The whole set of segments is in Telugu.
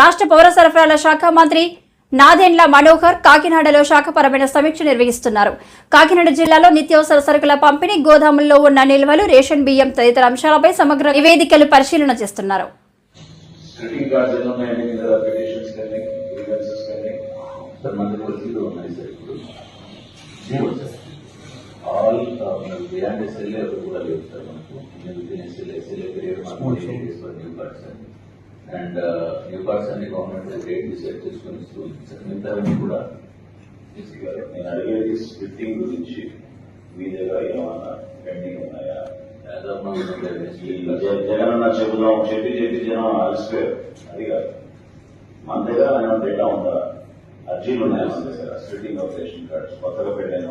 రాష్ట్ర పౌర సరఫరాల శాఖ మంత్రి నాదెండ్ల మనోహర్ కాకినాడలో శాఖపరమైన సమీక్ష నిర్వహిస్తున్నారు. కాకినాడ జిల్లాలో నిత్యావసర సరుకుల పంపిణీ గోదాముల్లో ఉన్న నిల్వలు రేషన్ బియ్యం తదితర అంశాలపై సమగ్ర నివేదికలు పరిశీలన చేస్తున్నారు. ఆల్ అండి న్యూ కార్డ్స్ అన్ని గవర్నమెంట్ రేట్ డిసైడ్ చేసుకొని ఇస్తుంది సార్ మిగతావన్నీ కూడా? నేను అడిగేది స్ప్లిట్టింగ్ గురించి. మీ దగ్గర ఏమన్నా పెండింగ్ ఉన్నాయా? జగన్ అన్న చెబుదాం చెప్పి చెప్పి జనం అలసిపోయారు. అది కాదు మన దగ్గర ఏమైనా డేటా ఉందా? అర్జీలు ఉన్నాయా మన దగ్గర. స్ప్లిట్టింగ్ ఆఫ్ రేషన్ కార్డ్స్ కొత్తగా పెట్టిన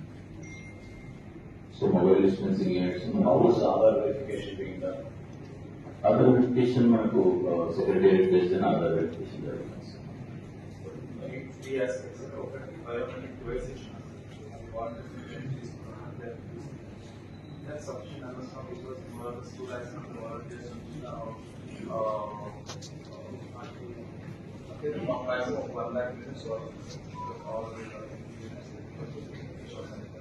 So mobile distancing units, house Aadhaar verification being done. Other verification మనకు సెక్రటేరియట్ బేస్డ్ అని అదర్ వెరిఫికేషన్ జరుగుతుంది, sir. త్రీ ఆస్పెక్ట్స్ ఒకటి బయోమెట్రిక్ డివైస్ ఇచ్చినారు వాటర్ తీసుకున్నాను that sufficient understand because more two lakhs of volunteers మా ప్రైస్ ఒక వన్ ల్యాక్ లీటర్స్ స్పెషల్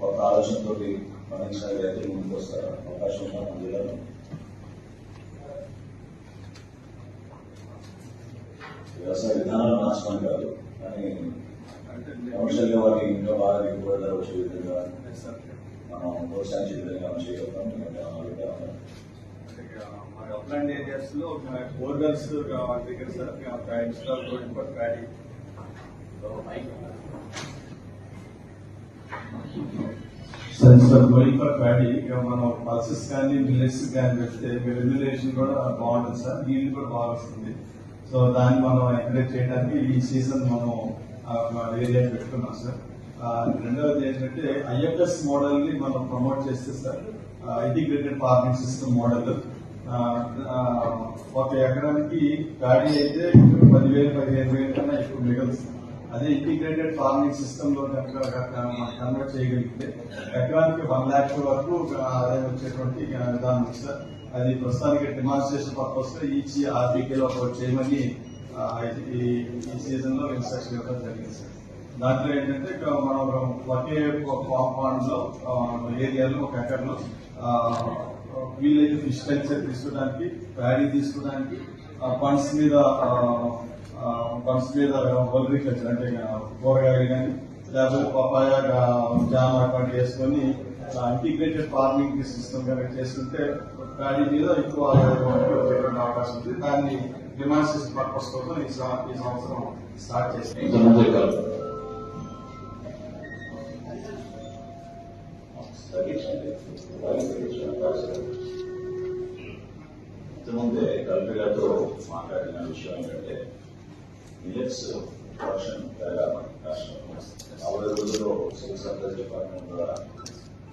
ఒక ఆలోచనతో మరణించిన రైతులు ముందుకు వస్తారు అవకాశం ఉన్న మన జిల్లాలో వ్యవసాయ విధానాలు మార్చడం కాదు కానీ కమర్షియల్గా వారి ఇంకా బాగా దిగుబడి ధర వచ్చే విధంగా మనం ప్రోత్సహించే విధంగా మనం చేయగలుగుతాం ఎందుకంటే ఆ విధంగా మా అప్లాండ్ ఏరియాస్లో బోర్గర్స్ వాళ్ళ దగ్గర sir install road for paddy sir sir going for paddy ఇక మనం పల్సెస్ కానీ మిల్లెట్స్ కానీ పెడితే రెమ్యులేషన్ కూడా బాగుంటుంది సార్. నీళ్ళు కూడా బాగా వస్తుంది. సో దాన్ని మనం ఎంకరేజ్ చేయడానికి ఈ సీజన్ మనం ఏరియా పెట్టుకున్నాం సార్. ఆ, రెండవది ఏంటంటే ఐఎఫ్ఎస్ మోడల్ని మనం ప్రమోట్ చేస్తే sir integrated farming system model ఒక ఎకరానికి గాడి అయితే పదివేలు పదిహేను వేలు కన్నా ఎక్కువ మిగులుతుంది అదే ఇంటిగ్రేటెడ్ ఫార్మింగ్ సిస్టమ్లో కనుక కన్వర్ట్ చేయగలిగితే ఎకరానికి వన్ ల్యాక్ వరకు ఆదాయం వచ్చేటువంటి విధానం ఉంది సార్. అది ప్రస్తుతానికి డిమాన్స్ట్రేషన్ పర్పస్ ఈచ్ ఆర్బీకేలో ఒకటి చేయమని ఈ ఈ సీజన్లో ఇన్స్ట్రక్షన్ ఇవ్వడం జరిగింది సార్. దాంట్లో ఏంటంటే మనం ఒకే కాంపౌండ్లో ఏరియాలో ఒక ఎకర్లో వీలైతే ఫిష్ కల్చర్ తీసుకోవడానికి ప్యాడీ తీసుకోవడానికి ఫండ్స్ మీద ఫండ్స్ మీద అగ్రికల్చర్ అంటే కూరగాయలు కానీ లేకపోతే పపాయ జామ అటువంటి వేసుకొని ఇంటిగ్రేటెడ్ ఫార్మింగ్ సిస్టమ్ కనుక చేసుకుంటే దాని మీద ఎక్కువ అవకాశం ఉంది. దాన్ని డిమాన్స్ట్రేషన్ పర్పస్ కోసం ఈ సంవత్సరం స్టార్ట్ చేస్తాం. ఇంతకుముందే కల్పి గారితో మాట్లాడిన విషయం ఏంటంటే మిల్లెట్స్ ప్రొడక్షన్ పెరగాలి రాష్ట్రంలో రోజుల్లో సివిల్ సప్లైస్ డిపార్ట్మెంట్ ద్వారా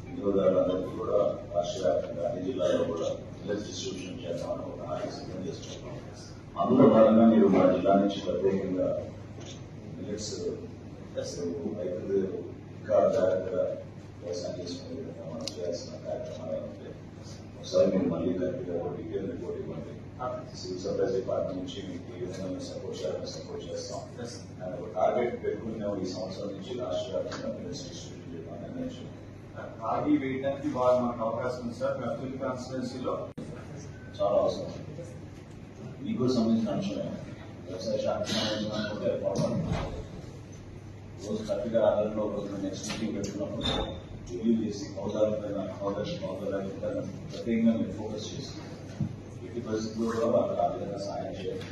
వినియోగదారులందరికీ కూడా రాష్ట్ర వ్యాప్తంగా అన్ని జిల్లాల్లో కూడా మిల్లెట్స్ డిస్ట్రిబ్యూషన్ చేద్దామని ఒక నాలుగు సిద్ధం చేస్తున్నాం అందులో భాగంగా మీరు మా జిల్లా నుంచి ప్రత్యేకంగా మిల్లెట్స్ రైతులు ఇంకా జాగ్రత్తగా వ్యవసాయం చేసుకునే విధంగా మనం చేయాల్సిన కార్యక్రమాలు ఉంటాయి ఒకసారి మీరు మళ్ళీ కరెక్ట్గా ఒక డీటెయిల్ రిపోర్ట్ ఇవ్వండి సివిల్ సప్లైస్ డిపార్ట్మెంట్ నుంచి మీకు ఈ విధంగా మేము సపోర్ట్ చేయాలని సపోర్ట్ చేస్తాం అండ్ ఒక టార్గెట్ పెట్టుకున్నాము ఈ సంవత్సరం నుంచి రాష్ట్ర వ్యాప్తంగా మిల్లెట్స్ డిస్ట్రిబ్యూట్ చేయడం నిర్ణయించాం రాగి వేయడానికి బాగా మనకు అవకాశం ఉంది సార్ గఫిల్ కాన్స్టిట్యున్సీలో చాలా అవసరం మీకు సంబంధించిన అంశమే వ్యవసాయ శాఖకు సంబంధించిన అనుకుంటే పొరపాటు రోజు కరెక్ట్గా ఆధారంలో రోజు నెక్స్ట్ మీటింగ్ పెట్టుకున్నప్పుడు Julie is older than I, older, older than I, the pregnant and focus is. It was good about Kavya as I did.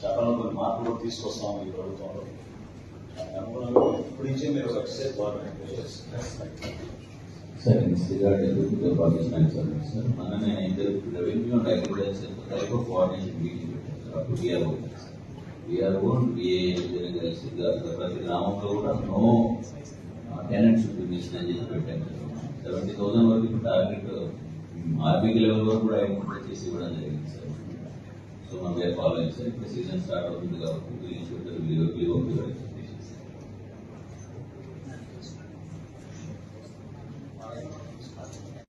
Chapano will mark what this was on the road for. I'm going to preach him as upset what I did. Second, regard to the Pakistan service, Manana and the revenue and agriculture, the type of coordination we give to DRO. DRO, VA, the Rafi Ram, no కూడా నో అని చెప్పి పెట్టాను సెవెంటీ థౌసండ్ వరకు ఇప్పుడు టార్గెట్ ఆర్బీకి లెవెల్ వరకు కూడా ఐడెంటిఫై చేసి ఇవ్వడం జరిగింది సార్. సో మనం ఫాలో అయింది సార్. ఇప్పుడు సీజన్ స్టార్ట్ అవుతుంది కాబట్టి బిల్లింగ్ షెడ్యూల్ లీవ్ లీవ్ అవుతుంది